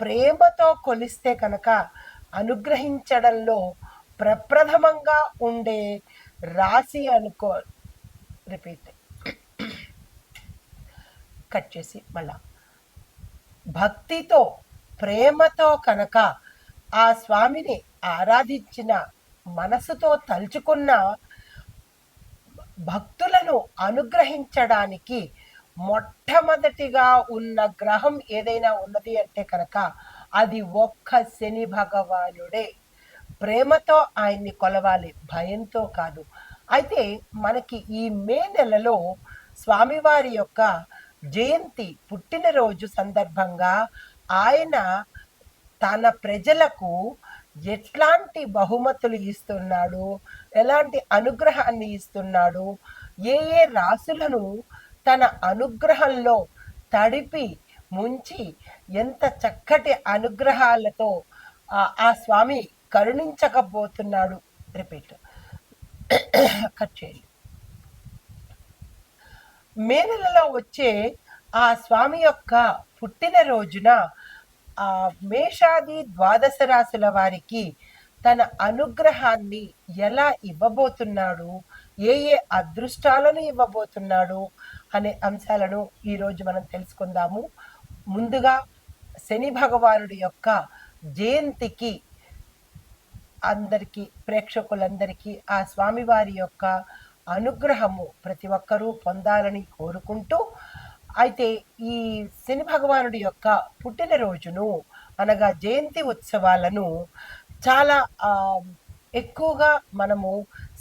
ప్రేమతో కొలిస్తే కనుక అనుగ్రహించడంలో ప్రప్రథమంగా ఉండే రాశి అనుకో రిపీట్ కట్ చేసి మళ్ళా. భక్తితో ప్రేమతో కనుక ఆ స్వామిని ఆరాధించిన మనసుతో తలుచుకున్న భక్తులను అనుగ్రహించడానికి మొట్టమొదటిగా ఉన్న గ్రహం ఏదైనా ఉన్నది అంటే కనుక అది ఒక్క శని భగవానుడే. ప్రేమతో ఆయన్ని కొలవాలి భయంతో కాదు. అయితే మనకి ఈ మే నెలలో స్వామివారి యొక్క జయంతి పుట్టినరోజు సందర్భంగా ఆయన తన ప్రజలకు ఎట్లాంటి బహుమతులు ఇస్తున్నాడు ఎలాంటి అనుగ్రహాన్ని ఇస్తున్నాడు ఏ ఏ రాసులను తన అనుగ్రహంలో తడిపి ముంచి ఎంత చక్కటి అనుగ్రహాలతో ఆ- స్వామి కరుణించకపోతున్నాడు. రిపీట్. కట్ చేయండి. మే నెలలో వచ్చే ఆ స్వామి యొక్క పుట్టినరోజున ఆ మేషాది ద్వాదశ రాశుల వారికి తన అనుగ్రహాన్ని ఎలా ఇవ్వబోతున్నాడు? ఏ ఏ అదృష్టాలను ఇవ్వబోతున్నాడు? అనే అంశాలను ఈరోజు మనం తెలుసుకుందాము. ముందుగా శని భగవానుడి యొక్క జయంతికి అందరికీ ప్రేక్షకులందరికీ ఆ స్వామివారి యొక్క అనుగ్రహము ప్రతి ఒక్కరూ పొందాలని కోరుకుంటూ అయితే ఈ శని భగవానుడి యొక్క పుట్టినరోజును అనగా జయంతి ఉత్సవాలను చాలా ఎక్కువగా మనము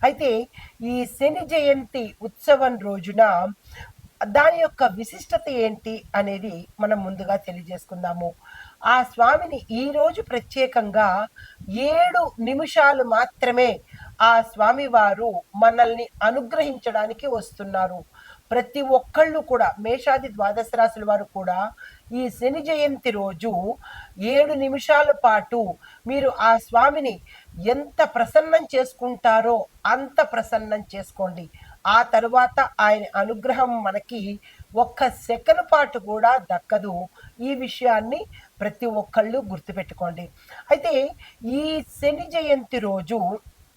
అయితే ఈ శని జయంతి ఉత్సవం రోజున దాని యొక్క విశిష్టత ఏంటి అనేది మనం ముందుగా తెలియజేసుకుందాము. ఆ స్వామిని ఈ రోజు ప్రత్యేకంగా ఏడు నిమిషాలు మాత్రమే ఆ స్వామి వారు మనల్ని అనుగ్రహించడానికి వస్తున్నారు. ప్రతి ఒక్కళ్ళు కూడా మేషాది ద్వాదశ రాశుల వారు కూడా ఈ శని జయంతి రోజు ఏడు నిమిషాల పాటు మీరు ఆ స్వామిని ఎంత ప్రసన్నం చేసుకుంటారో అంత ప్రసన్నం చేసుకోండి. ఆ తరువాత ఆయన అనుగ్రహం మనకి ఒక్క సెకండ్ పాటు కూడా దక్కదు. ఈ విషయాన్ని ప్రతి ఒక్కళ్ళు గుర్తుపెట్టుకోండి. అయితే ఈ శని జయంతి రోజు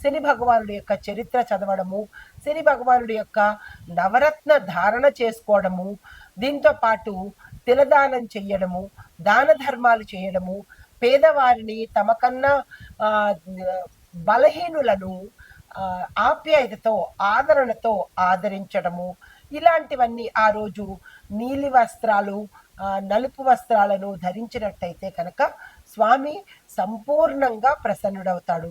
శని భగవానుడి యొక్క చరిత్ర చదవడము శని భగవానుడి యొక్క నవరత్న ధారణ చేసుకోవడము దీంతో పాటు తిలదానం చేయడము దాన ధర్మాలు చేయడము పేదవారిని తమకన్నా కన్నా బలహీనులను ఆప్యాయతతో ఆదరణతో ఆదరించడము. ఇలాంటివన్నీ ఆ రోజు నీలి వస్త్రాలు నలుపు వస్త్రాలను ధరించినట్టయితే కనుక స్వామి సంపూర్ణంగా ప్రసన్నుడవుతాడు.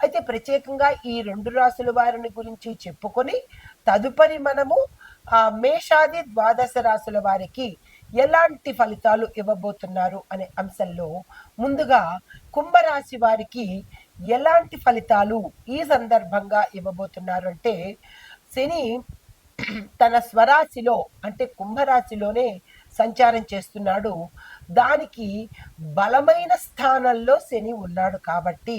అయితే ప్రత్యేకంగా ఈ రెండు రాశుల వారిని గురించి చెప్పుకొని తదుపరి మనము ఆ మేషాది ద్వాదశ రాశుల వారికి ఎలాంటి ఫలితాలు ఇవ్వబోతున్నారు అనే అంశంలో ముందుగా కుంభరాశి వారికి ఎలాంటి ఫలితాలు ఈ సందర్భంగా ఇవ్వబోతున్నారు అంటే శని తన స్వరాశిలో అంటే కుంభరాశిలోనే సంచారం చేస్తున్నాడు. దానికి బలమైన స్థానంలో శని ఉన్నాడు కాబట్టి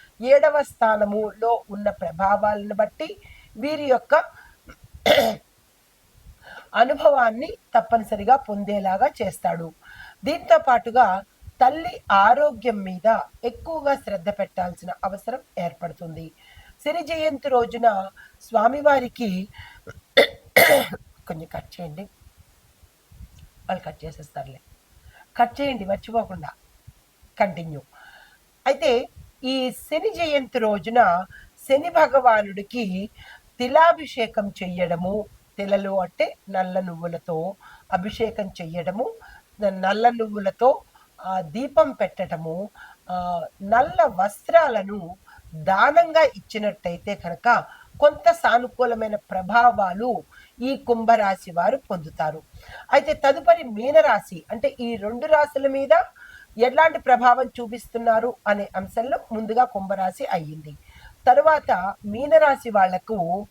ఏడవ స్థానములో ఉన్న ప్రభావాలను బట్టి వీరి యొక్క అనుభవాన్ని తప్పనిసరిగా పొందేలాగా చేస్తాడు. దీంతో పాటుగా తల్లి ఆరోగ్యం మీద ఎక్కువగా శ్రద్ధ పెట్టాల్సిన అవసరం ఏర్పడుతుంది. శని జయంతి రోజున స్వామివారికి కొంచెం కట్ చేయండి. వాళ్ళు కట్ చేసేస్తారులే. కట్ చేయండి మర్చిపోకుండా. కంటిన్యూ. అయితే ఈ శని జయంతి రోజున శని భగవానుడికి తిలాభిషేకం చెయ్యడము తిలలు అంటే నల్ల నువ్వులతో అభిషేకం చెయ్యడము నల్ల నువ్వులతో దీపం పెట్టడము నల్ల వస్త్రాలను దానంగా ఇచ్చినట్టయితే కనుక కొంత సానుకూలమైన ప్రభావాలు ఈ కుంభరాశి వారు పొందుతారు. అయితే తదుపరి మీనరాశి అంటే ఈ రెండు రాశుల మీద ఎలాంటి ప్రభావం చూపిస్తున్నారు అనే అంశంలో ముందుగా కుంభరాశి అయ్యింది. తరువాత మీనరాశి వాళ్ళకు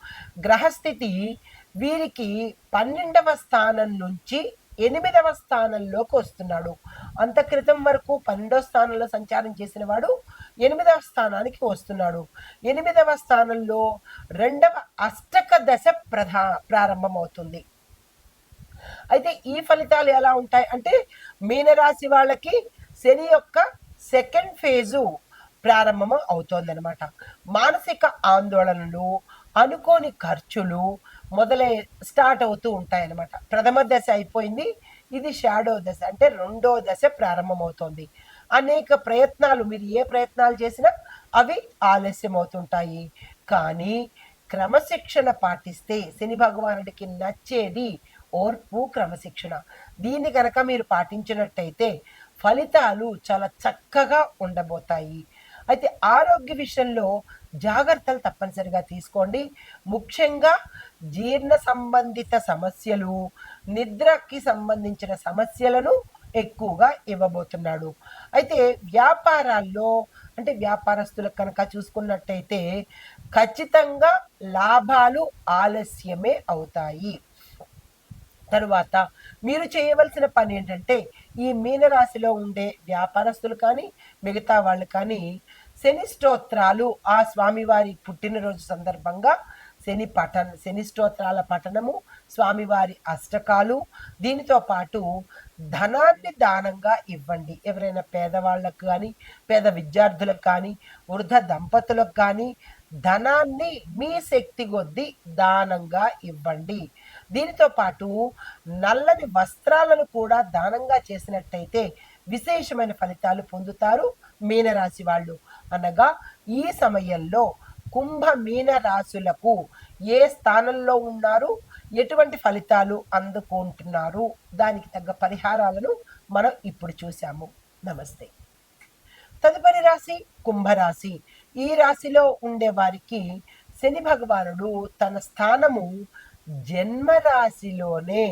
గ్రహస్థితి వీరికి పన్నెండవ స్థానం నుంచి ఎనిమిదవ స్థానంలోకి వస్తున్నాడు. అంత క్రితం వరకు పన్నెండవ స్థానంలో సంచారం చేసిన వాడు ఎనిమిదవ స్థానానికి వస్తున్నాడు. ఎనిమిదవ స్థానంలో రెండవ అష్టక దశ ప్రధా ప్రారంభమవుతుంది. అయితే ఈ ఫలితాలు ఎలా ఉంటాయి అంటే మీనరాశి వాళ్ళకి శని యొక్క సెకండ్ ఫేజు ప్రారంభం అవుతోందనమాట మానసిక ఆందోళనలు అనుకోని ఖర్చులు మొదలై స్టార్ట్ అవుతూ ఉంటాయన్నమాట. ప్రథమ దశ అయిపోయింది ఇది షాడో దశ అంటే రెండో దశ ప్రారంభమవుతోంది. అనేక ప్రయత్నాలు మీరు ఏ ప్రయత్నాలు చేసినా అవి ఆలస్యం అవుతుంటాయి కానీ క్రమశిక్షణ పాటిస్తే శని భగవానుడికి నచ్చేది ఓర్పు క్రమశిక్షణ. దీన్ని కనుక మీరు పాటించినట్టయితే ఫలితాలు చాలా చక్కగా ఉండబోతాయి. అయితే ఆరోగ్య విషయంలో జాగ్రత్తలు తప్పనిసరిగా తీసుకోండి. ముఖ్యంగా జీర్ణ సంబంధిత సమస్యలు నిద్రకి సంబంధించిన సమస్యలను ఎక్కువగా ఇవ్వబోతున్నాడు. అయితే వ్యాపారాల్లో అంటే వ్యాపారస్తులకు కనుక చూసుకున్నట్టయితే ఖచ్చితంగా లాభాలు ఆలస్యమే అవుతాయి. తరువాత మీరు చేయవలసిన పని ఏంటంటే ఈ మీనరాశిలో ఉండే వ్యాపారస్తులు కానీ మిగతా వాళ్ళు కానీ శని స్తోత్రాలు ఆ స్వామివారి పుట్టినరోజు సందర్భంగా శని పఠన శని స్తోత్రాల పఠనము స్వామివారి అష్టకాలు దీనితో పాటు ధనాన్ని దానంగా ఇవ్వండి. ఎవరైనా పేదవాళ్ళకు కానీ పేద విద్యార్థులకు కానీ వృద్ధ దంపతులకు కానీ ధనాన్ని మీ శక్తి కొద్దీ దానంగా ఇవ్వండి. దీనితో పాటు నల్లని వస్త్రాలను కూడా దానంగా చేసినట్టయితే విశేషమైన ఫలితాలు పొందుతారు మీనరాశి వాళ్ళు. అనగా ఈ సమయంలో కుంభ మీన రాశులకు ఏ స్థానంలో ఉన్నారు? ఎటువంటి ఫలితాలు అందుకుంటున్నారు? దానికి తగ్గ పరిహారాలను మనం ఇప్పుడు చూసాము నమస్తే. తదుపరి రాశి కుంభరాశి. ఈ రాశిలో ఉండే వారికి శని భగవానుడు తన స్థానము జన్మరాశిలోనే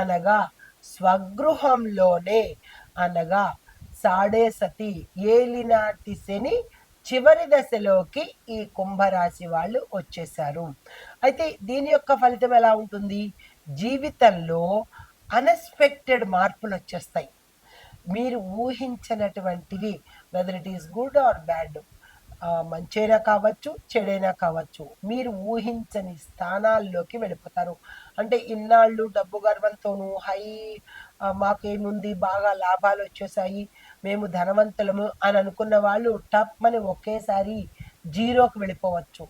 అనగా స్వగృహంలోనే అనగా సాడే సతి ఏలినాటి శని చివరి దశలోకి ఈ కుంభరాశి వాళ్ళు వచ్చేసారు అయితే దీని యొక్క ఫలితం ఎలా ఉంటుంది? జీవితంలో అన్ఎక్స్పెక్టెడ్ మార్పులు వచ్చేస్తాయి. మీరు ఊహించినటువంటివి whether it is good or bad మంచైనా కావచ్చు చెడైనా కావచ్చు. మీరు ఊహించని స్థానాల్లోకి వెళ్ళిపోతారు. అంటే ఇన్నాళ్ళు డబ్బు గర్వంతోనూ హై మాకేముంది బాగా లాభాలు వచ్చేసాయి మేము ధనవంతులము అని అనుకున్న వాళ్ళు టప్ అని ఒకేసారి జీరోకి వెళ్ళిపోవచ్చు.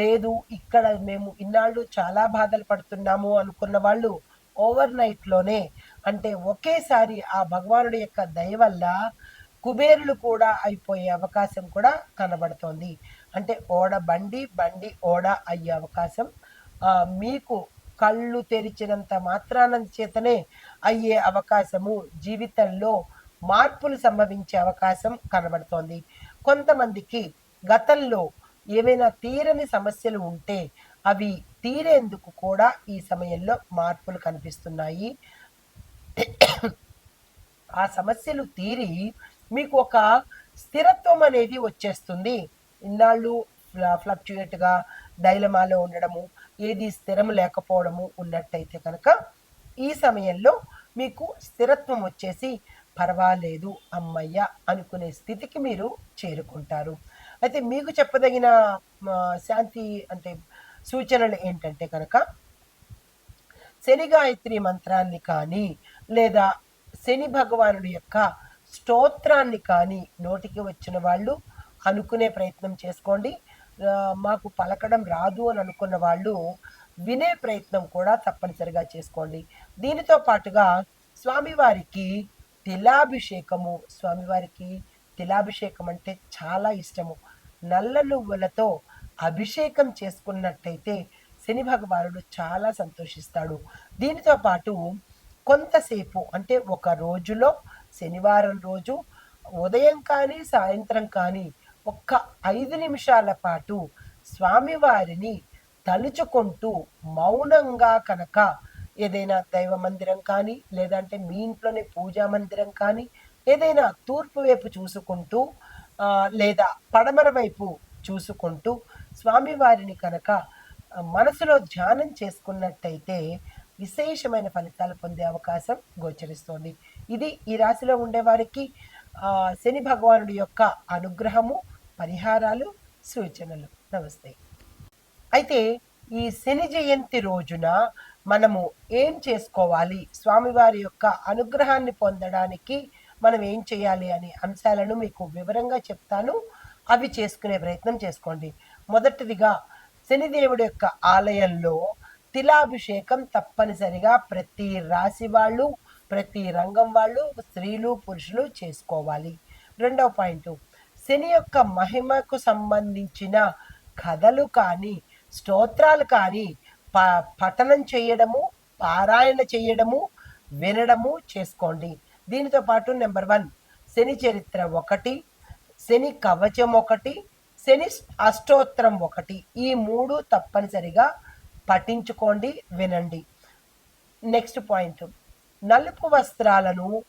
లేదు ఇక్కడ మేము ఇన్నాళ్ళు చాలా బాధలు పడుతున్నాము అనుకున్న వాళ్ళు ఓవర్ నైట్లోనే అంటే ఒకేసారి ఆ భగవానుడి యొక్క దయ వల్ల కుబేరులు కూడా అయిపోయే అవకాశం కూడా కనబడుతోంది. అంటే ఓడ బండి బండి ఓడ అయ్యే అవకాశం మీకు కళ్ళు తెరిచినంత మాత్రాన చేతనే అయ్యే అవకాశము జీవితంలో మార్పులు సంభవించే అవకాశం కనబడుతోంది. కొంతమందికి గతంలో ఏవైనా తీరని సమస్యలు ఉంటే అవి తీరేందుకు కూడా ఈ సమయంలో మార్పులు కనిపిస్తున్నాయి. ఆ సమస్యలు తీరి మీకు ఒక స్థిరత్వం అనేది వచ్చేస్తుంది. ఇన్నాళ్ళు ఫ్లక్చుయేట్గా డైలమాలో ఉండడము ఏది స్థిరం లేకపోవడము ఉన్నట్టయితే కనుక ఈ సమయంలో మీకు స్థిరత్వం వచ్చేసి పర్వాలేదు అమ్మయ్య అనుకునే స్థితికి మీరు చేరుకుంటారు. అయితే మీకు చెప్పదగిన శాంతి అంటే సూచనలు ఏంటంటే కనుక శని గాయత్రి మంత్రాన్ని కానీ లేదా శని భగవానుడి యొక్క స్తోత్రాన్ని కానీ నోటికి వచ్చిన వాళ్ళు అనుకునే ప్రయత్నం చేసుకోండి. మాకు పలకడం రాదు అని అనుకున్న వాళ్ళు వినే ప్రయత్నం కూడా తప్పనిసరిగా చేసుకోండి. దీనితో పాటుగా స్వామివారికి తిలాభిషేకము స్వామివారికి తిలాభిషేకం అంటే చాలా ఇష్టము. నల్ల నువ్వులతో అభిషేకం చేసుకున్నట్టయితే శని భగవానుడు చాలా సంతోషిస్తాడు. దీనితో పాటు కొంతసేపు అంటే ఒక రోజులో శనివారం రోజు ఉదయం కానీ సాయంత్రం కానీ ఒక్క ఐదు నిమిషాల పాటు స్వామివారిని తలుచుకుంటూ మౌనంగా కనుక ఏదైనా దైవ మందిరం కానీ లేదంటే మీ ఇంట్లోనే పూజా మందిరం కానీ ఏదైనా తూర్పు వైపు చూసుకుంటూ లేదా పడమర వైపు చూసుకుంటూ స్వామివారిని కనుక మనసులో ధ్యానం చేసుకున్నట్టయితే విశేషమైన ఫలితాలు పొందే అవకాశం గోచరిస్తోంది. ఇది ఈ రాశిలో ఉండేవారికి శని భగవానుడి యొక్క అనుగ్రహము పరిహారాలు సూచనలు. నమస్తే. అయితే ఈ శని జయంతి రోజున మనము ఏం చేసుకోవాలి? స్వామివారి యొక్క అనుగ్రహాన్ని పొందడానికి మనం ఏం చేయాలి అనే అంశాలను మీకు వివరంగా చెప్తాను. అవి చేసుకునే ప్రయత్నం చేసుకోండి. మొదటిదిగా శనిదేవుడి యొక్క ఆలయంలో తిలాభిషేకం తప్పనిసరిగా ప్రతి రాశి వాళ్ళు ప్రతి రంగం వాళ్ళు స్త్రీలు పురుషులు చేసుకోవాలి. రెండవ పాయింట్ శని యొక్క మహిమకు సంబంధించిన కథలు కానీ స్తోత్రాలు కానీ ప పఠనం చేయడము పారాయణ చేయడము వినడము చేసుకోండి. దీనితో పాటు నెంబర్ వన్ శని చరిత్ర ఒకటి శని కవచం ఒకటి శని అష్టోత్తరం ఒకటి. ఈ మూడు తప్పనిసరిగా పఠించుకోండి వినండి. నెక్స్ట్ పాయింట్ నలుపు వస్త్రాలను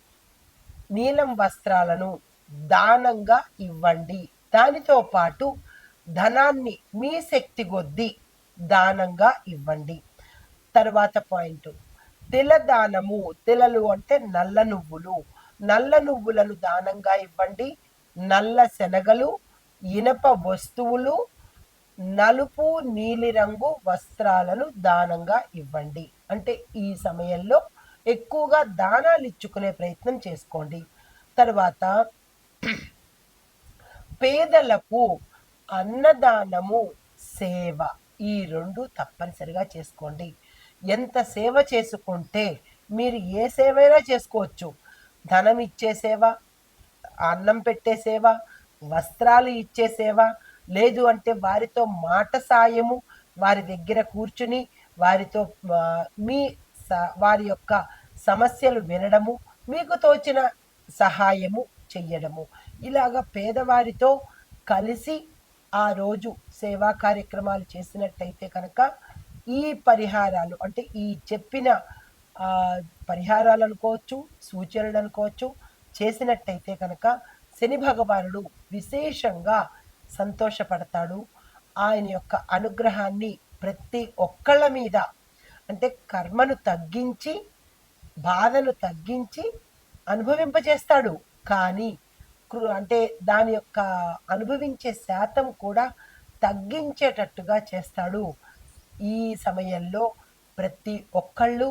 నీలం వస్త్రాలను దానంగా ఇవ్వండి. దానితో పాటు ధనాన్ని మీ శక్తి కొద్దీ దానంగా ఇవ్వండి. తర్వాత పాయింట్. తిలదానము తిలలు అంటే నల్ల నువ్వులు. నల్ల నువ్వులను దానంగా ఇవ్వండి. నల్ల శనగలు ఇనప వస్తువులు నలుపు నీలిరంగు వస్త్రాలను దానంగా ఇవ్వండి. అంటే ఈ సమయంలో ఎక్కువగా దానాలు ఇచ్చుకునే ప్రయత్నం చేసుకోండి. తర్వాత పేదలకు అన్నదానము సేవ. ఈ రెండు తప్పనిసరిగా చేసుకోండి. ఎంత సేవ చేసుకుంటే మీరు ఏ సేవైనా చేసుకోవచ్చు. ధనం ఇచ్చే సేవ అన్నం పెట్టే సేవ వస్త్రాలు ఇచ్చే సేవ లేదు అంటే వారితో మాట సాయము వారి దగ్గర కూర్చుని వారితో మీ వారి యొక్క సమస్యలు వినడము మీకు తోచిన సహాయము చెయ్యడము. ఇలాగ పేదవారితో కలిసి ఆ రోజు సేవా కార్యక్రమాలు చేసినట్టయితే కనుక ఈ పరిహారాలు అంటే ఈ చెప్పిన పరిహారాలు అనుకోవచ్చు సూచనలు అనుకోవచ్చు చేసినట్టయితే కనుక శని భగవానుడు విశేషంగా సంతోషపడతాడు. ఆయన యొక్క అనుగ్రహాన్ని ప్రతి ఒక్కళ్ళ మీద అంటే కర్మను తగ్గించి బాధను తగ్గించి అనుభవింపజేస్తాడు. కానీ అంటే దాని యొక్క అనుభవించే శాతం కూడా తగ్గించేటట్టుగా చేస్తాడు. ఈ సమయంలో ప్రతి ఒక్కళ్ళు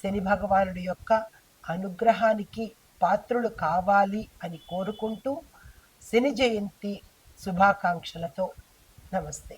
శని భగవానుడి యొక్క అనుగ్రహానికి పాత్రులు కావాలి అని కోరుకుంటూ శని జయంతి శుభాకాంక్షలతో నమస్తే.